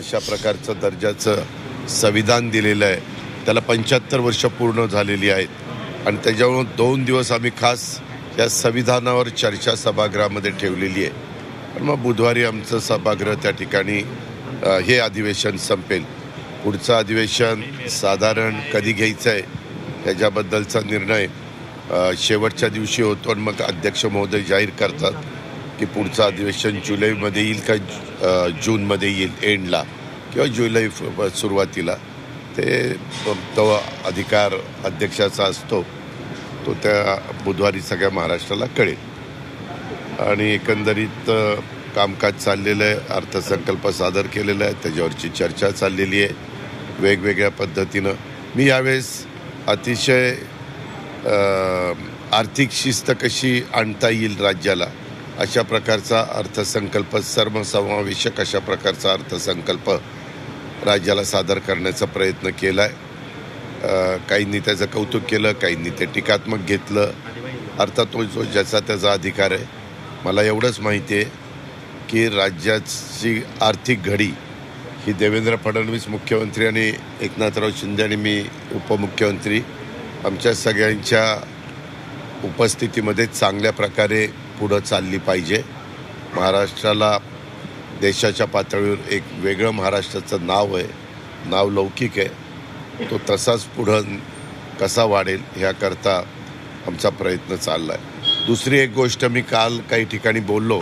अशा प्रकारचं दर्जाचं संविधान दिलेलं आहे. त्याला पंच्याहत्तर वर्ष पूर्ण झालेली आहेत. आणि त्याच्यामुळं दोन दिवस आम्ही खास या संविधानावर चर्चा सभागृहामध्ये ठेवलेली आहे. पण मग बुधवारी आमचं सभागृह त्या ठिकाणी हे अधिवेशन संपेल. पुढचं अधिवेशन साधारण कधी घ्यायचं आहे त्याच्याबद्दलचा निर्णय शेवटच्या दिवशी होतो आणि मग अध्यक्ष महोदय जाहीर करतात की पुढचं अधिवेशन जुलैमध्ये येईल का जूनमध्ये येईल एंडला किंवा जुलै फ- सुरुवातीला. ते तो अधिकार अध्यक्षाचा असतो तो त्या बुधवारी सगळ्या महाराष्ट्राला कळेल. आणि एकंदरीत कामकाज चाललेलं आहे अर्थसंकल्प सादर केलेला आहे त्याच्यावरची चर्चा चाललेली आहे वेगवेगळ्या पद्धतीनं. मी यावेळेस अतिशय आर्थिक शिस्त कशी आणता येईल राज्याला अशा प्रकारचा अर्थसंकल्प सर्वसमावेशक अशा प्रकारचा अर्थसंकल्प राज्याला सादर करण्याचा प्रयत्न केला आहे काहींनी त्याचं कौतुक केलं काहींनी ते टीकात्मक घेतलं. अर्थात तो जो ज्याचा त्याचा अधिकार आहे. मला एवढंच माहिती आहे की राज्याची आर्थिक घडी ही देवेंद्र फडणवीस मुख्यमंत्री आणि एकनाथराव शिंदे आणि मी उपमुख्यमंत्री आमच्या सगळ्यांच्या उपस्थितीमध्ये चांगल्या प्रकारे पुढं चालली पाहिजे. महाराष्ट्राला देशाच्या पातळीवर एक वेगळं महाराष्ट्राचं नाव आहे. नाव लौकिक आहे. तो तसाच पुढं कसा वाढेल ह्याकरता आमचा प्रयत्न चालला आहे दुसरी एक गोष्ट मी काल काही ठिकाणी बोललो.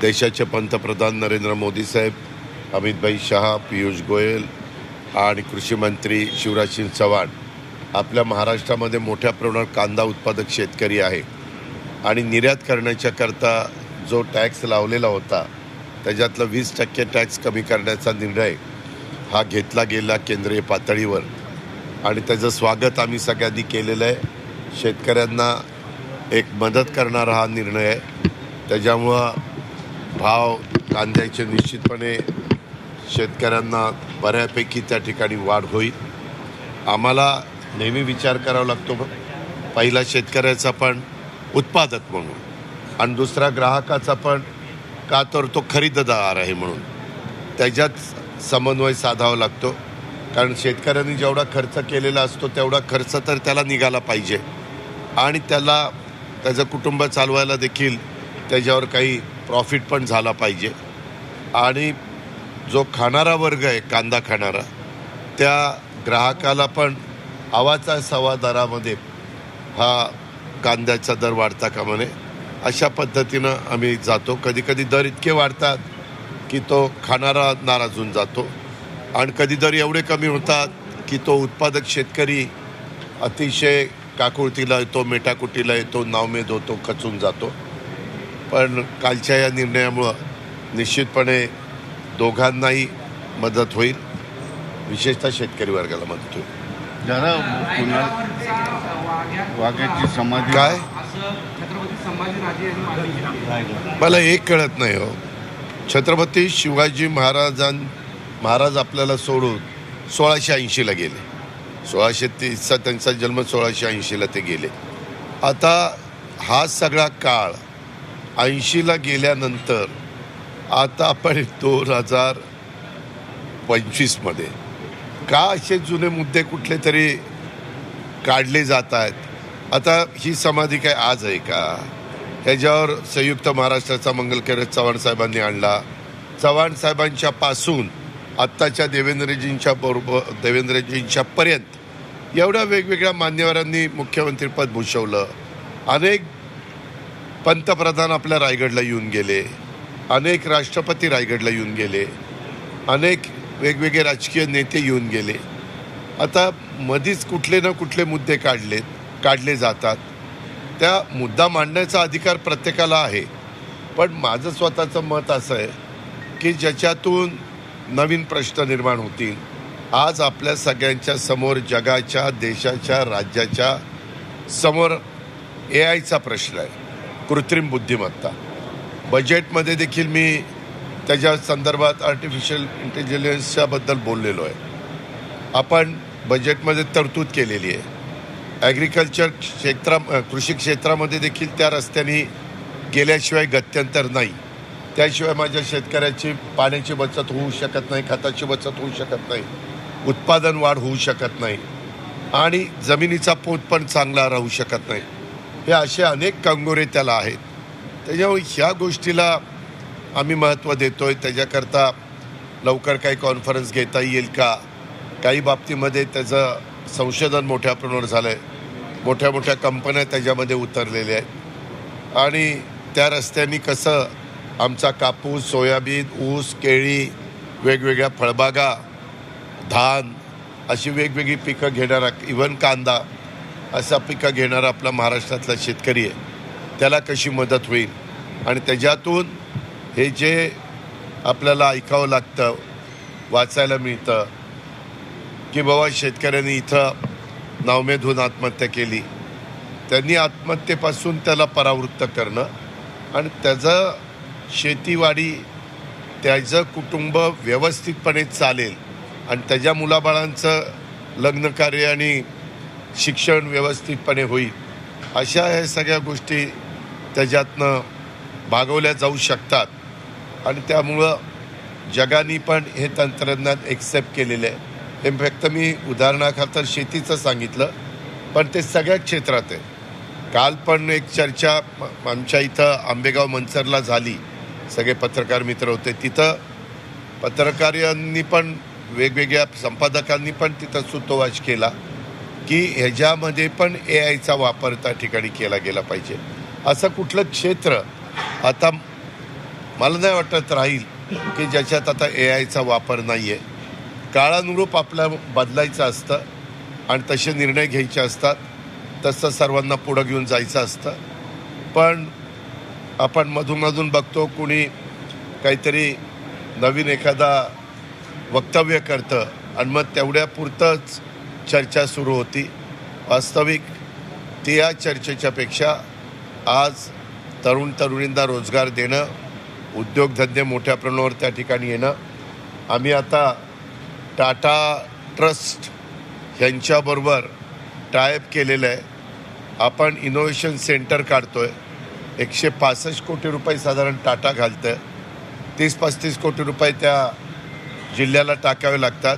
देशाचे पंतप्रधान नरेंद्र मोदी साहेब अमितभाई शहा पियुष गोयल आणि कृषी मंत्री शिवराजसिंग चव्हाण. आपल्या महाराष्ट्रामध्ये मोठ्या प्रमाणात कांदा उत्पादक शेतकरी आहे आणि निर्यात करण्याच्या करता जो टॅक्स लावलेला होता त्याच्यातलं वीस टक्के टॅक्स कमी करण्याचा निर्णय हा घेतला गेला केंद्रीय पातळीवर. आणि त्याचं स्वागत आम्ही सगळ्यांनी केलेलं आहे. शेतकऱ्यांना एक मदत करणारा हा निर्णय आहे. त्याच्यामुळं भाव कांद्याचे निश्चितपणे शेतकऱ्यांना बऱ्यापैकी त्या ठिकाणी वाढ होईल. आम्हाला नेहमी विचार करावा लागतो. पहिला शेतकऱ्याचा पण उत्पादक म्हणून. आणि दुसरा ग्राहकाचा पण का तर तो खरेदीदार आहे म्हणून. त्याच्यात समन्वय साधावा लागतो. कारण शेतकऱ्यांनी जेवढा खर्च केलेला असतो तेवढा खर्च तर त्याला निघाला पाहिजे. आणि त्याला त्याचं कुटुंब चालवायला देखील त्याच्यावर काही प्रॉफिट पण झाला पाहिजे. आणि जो खाणारा वर्ग आहे कांदा खाणारा त्या ग्राहकाला पण आवाचा सवा दरामध्ये हा कांद्याचा दर वाढता कामा नये अशा पद्धतीनं आम्ही जातो. कधी कधी दर इतके वाढतात की तो खाणारा नाराज होऊन जातो. आणि कधी दर एवढे कमी होतात की तो उत्पादक शेतकरी अतिशय काकुळतीला येतो मेटाकुटीला येतो नावमेद होतो खचून जातो. पण कालच्या या निर्णयामुळं निश्चितपणे दोघांनाही मदत होईल. विशेषतः शेतकरी वर्गाला मदत होईल. जरा पुन्हा वाघ्याची समाधी. काय? मला एक कळत नाही हो. छत्रपती शिवाजी महाराजां महाराज आपल्याला सोडून सोळाशे ऐंशीला गेले. सोळाशे तीसचा त्यांचा जन्म सोळाशे ऐंशीला ते गेले. आता हा सगळा काळ ऐंशीला गेल्यानंतर आता आपण दोन हजार पंचवीसमध्ये का असे जुने मुद्दे कुठले तरी काढले जात आहेत? आता ही समाधी काय आज आहे का? ह्याच्यावर संयुक्त महाराष्ट्राचा मंगलकेर चव्हाण साहेबांनी आणला. चव्हाण साहेबांच्या पासून आत्ताच्या देवेंद्रजींच्या बरोबर देवेंद्रजींच्या पर्यंत एवढ्या वेगवेगळ्या मान्यवरांनी मुख्यमंत्रीपद भूषवलं. अनेक पंतप्रधान आपल्या रायगडला येऊन गेले. अनेक राष्ट्रपती रायगडला येऊन गेले. अनेक वेगवेगळे राजकीय नेते येऊन गेले. आता मधीच कुठले ना कुठले मुद्दे काढले काढले जातात. त्या मुद्दा मांडण्याचा अधिकार प्रत्येकाला आहे. पण माझं स्वतःचं मत असं आहे की ज्याच्यातून नवीन प्रश्न निर्माण होतील. आज आपल्या सगळ्यांच्या समोर जगाच्या देशाच्या राज्याच्या समोर ए आयचा प्रश्न आहे. कृत्रिम बुद्धिमत्ता. बजेटमध्ये देखील मी त्याच्या संदर्भात आर्टिफिशियल इंटेलिजन्सच्याबद्दल बोललेलो आहे. आपण बजेटमध्ये तरतूद केलेली आहे. ॲग्रिकल्चर क्षेत्रा कृषी क्षेत्रामध्ये देखील त्या रस्त्याने गेल्याशिवाय गत्यंतर नाही. त्याशिवाय माझ्या शेतकऱ्याची पाण्याची बचत होऊ शकत नाही खताची बचत होऊ शकत नाही उत्पादन वाढ होऊ शकत नाही आणि जमिनीचा पोत पण चांगला राहू शकत नाही. हे असे अनेक कंगोरे त्याला आहेत. त्याच्यामुळे ह्या गोष्टीला आम्ही महत्त्व देतोय. त्याच्याकरता लवकर काही कॉन्फरन्स घेता येईल का? काही बाबतीमध्ये त्याचं संशोधन मोठ्या प्रमाणावर झालं आहे मोठ्या मोठ्या कंपन्या त्याच्यामध्ये उतरलेल्या आहेत. आणि त्या रस्त्यांनी कसं आमचा कापूस सोयाबीन ऊस केळी वेगवेगळ्या फळबागा धान अशी वेगवेगळी पिकं घेणारा इवन कांदा असा पिकं घेणारा आपला महाराष्ट्रातला शेतकरी आहे. त्याला कशी मदत होईल? आणि त्याच्यातून हे जे आपल्याला ऐकावं लागतं वाचायला मिळतं की बाबा शेतकऱ्यांनी इथं नावमेद होऊन आत्महत्या केली. त्यांनी आत्महत्येपासून त्याला परावृत्त करणं आणि त्याचं शेतीवाडी त्याचं कुटुंब व्यवस्थितपणे चालेल आणि त्याच्या मुलाबाळांचं लग्नकार्य आणि शिक्षण व्यवस्थितपणे होईल अशा ह्या सगळ्या गोष्टी त्याच्यातनं भागवल्या जाऊ शकतात. आणि त्यामुळं जगाने पण हे तंत्रज्ञान एक्सेप्ट केलेलं आहे. हे फक्त मी उदाहरणाखातर शेतीचं सांगितलं पण ते सगळ्या क्षेत्रात आहे. काल पण एक चर्चा आमच्या इथं आंबेगाव मनसरला झाली. सगळे पत्रकार मित्र होते. तिथं पत्रकारांनी पण वेगवेगळ्या संपादकांनी पण तिथं सुतोवाच केला की ह्याच्यामध्ये पण ए आयचा वापर त्या ठिकाणी केला गेला पाहिजे. असं कुठलं क्षेत्र आता मला नाही वाटत राहील की ज्याच्यात आता ए आयचा वापर नाही आहे काळानुरूप आपल्या बदलायचं असतं आणि तसे निर्णय घ्यायचे असतात तसं सर्वांना पुढं घेऊन जायचं असतं. पण आपण मधूनमधून बघतो कुणी काहीतरी नवीन एखादा वक्तव्य करतं आणि मग तेवढ्यापुरतंच चर्चा सुरू होती. वास्तविक ती या आज तरुण तरुणींना रोजगार देणं उद्योगधंदे मोठ्या प्रमाणावर त्या ठिकाणी येणं. आम्ही आता टाटा ट्रस्ट यांच्याबरोबर टायप केलेलं आहे. आपण इनोव्हेशन सेंटर काढतो आहे एकशे पासष्ट कोटी रुपये साधारण टाटा घालतं तीस पस्तीस कोटी रुपये त्या जिल्ह्याला टाकावे लागतात.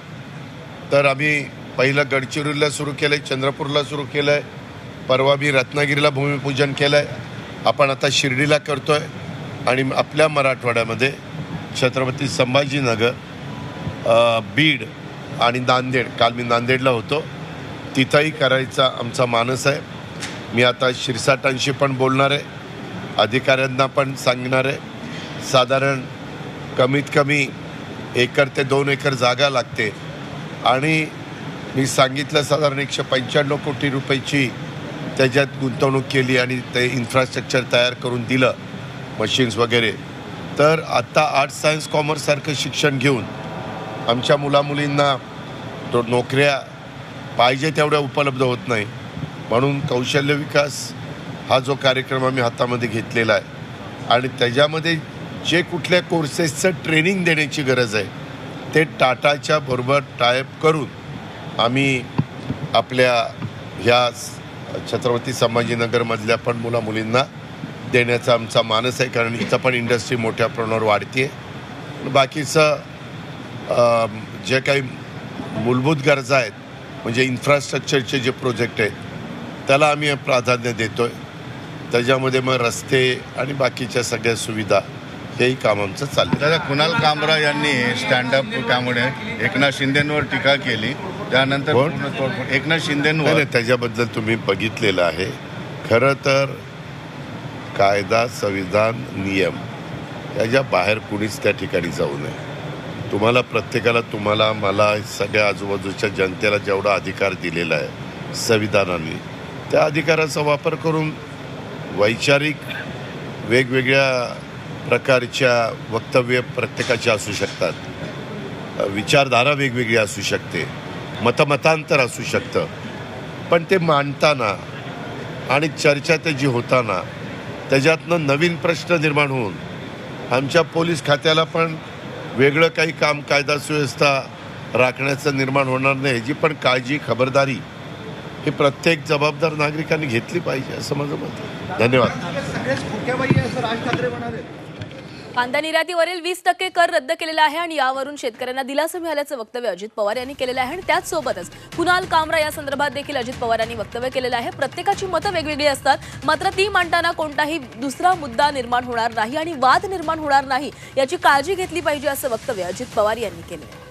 तर आम्ही पहिलं गडचिरोलीला सुरू केलं आहे चंद्रपूरला सुरू केलं आहे परवा मी रत्नागिरीला भूमिपूजन केलं आहे आपण आता शिर्डीला करतो आहे आणि आपल्या मराठवाड्यामध्ये छत्रपती संभाजीनगर बीड आणि नांदेड काल मी नांदेडला होतो तिथंही करायचा आमचा मानस आहे. मी आता शिरसाटांशी पण बोलणार आहे अधिकाऱ्यांना पण सांगणार आहे. साधारण कमीत कमी एकर ते दोन एकर जागा लागते. आणि मी सांगितलं साधारण एकशे पंच्याण्णव कोटी रुपयाची त्याच्यात गुंतवणूक केली आणि ते इन्फ्रास्ट्रक्चर तयार करून दिलं. मशीन्स वगैरे. तर आत्ता आर्ट्स सायन्स कॉमर्ससारखं शिक्षण घेऊन आमच्या मुलामुलींना तो नोकऱ्या पाहिजे तेवढ्या उपलब्ध होत नाही. म्हणून कौशल्य विकास हा जो कार्यक्रम आम्ही हातामध्ये घेतलेला आहे. आणि त्याच्यामध्ये जे कुठल्या कोर्सेसचं ट्रेनिंग देण्याची गरज आहे ते टाटाच्या बरोबर टायप करून आम्ही आपल्या ह्या छत्रपती संभाजीनगरमधल्या पण मुला मुलींना देण्याचा आमचा मानस आहे कारण इथं पण इंडस्ट्री मोठ्या प्रमाणावर वाढते बाकीचं जे काही मूलभूत गरजा आहेत म्हणजे इन्फ्रास्ट्रक्चरचे जे प्रोजेक्ट आहेत त्याला आम्ही प्राधान्य देतो आहे त्याच्यामध्ये मग रस्ते आणि बाकीच्या सगळ्या सुविधा हेही काम आमचं चाललं दादा कुणाल कामरा यांनी स्टँडअप त्यामुळे एकनाथ शिंदेंवर टीका केली. त्यानंतर एकनाथ शिंदेंवर त्याच्याबद्दल तुम्ही बघितलेलं आहे. खरं तर कायदा संविधान नियम याच्या बाहेर कुणीच त्या ठिकाणी जाऊ नये. तुम्हाला प्रत्येकाला तुम्हाला मला सगळ्या आजूबाजूच्या जनतेला जेवढा अधिकार दिलेला आहे संविधानाने त्या अधिकाराचा वापर करून वैचारिक वेगवेगळ्या प्रकारच्या वक्तव्य प्रत्येकाचे असू शकतात. विचारधारा वेगवेगळी असू शकते. मतमतांतर असू शकतं. पण ते मांडताना आणि चर्चा त्याची होताना त्याच्यातनं नवीन प्रश्न निर्माण होऊन आमच्या पोलीस खात्याला पण वेगळं काही काम कायदा सुव्यवस्था राखण्याचं निर्माण होणार नाही ह्याची पण काळजी खबरदारी ही प्रत्येक जबाबदार नागरिकांनी घेतली पाहिजे असं माझं मत धन्यवाद. कांदा निर्यातीवरील वीस टक्के कर रद्द केलेला आहे आणि यावरून शेतकऱ्यांना दिलासा मिळाल्याचं वक्तव्य अजित पवार यांनी केलेलं आहे. आणि त्याचसोबतच कुणाल कामरा या संदर्भात देखील अजित पवार यांनी वक्तव्य केलेलं आहे. प्रत्येकाची मतं वेगवेगळी असतात. मात्र ती मांडताना कोणताही दुसरा मुद्दा निर्माण होणार नाही आणि वाद निर्माण होणार नाही याची काळजी घेतली पाहिजे असं वक्तव्य अजित पवार यांनी केलं.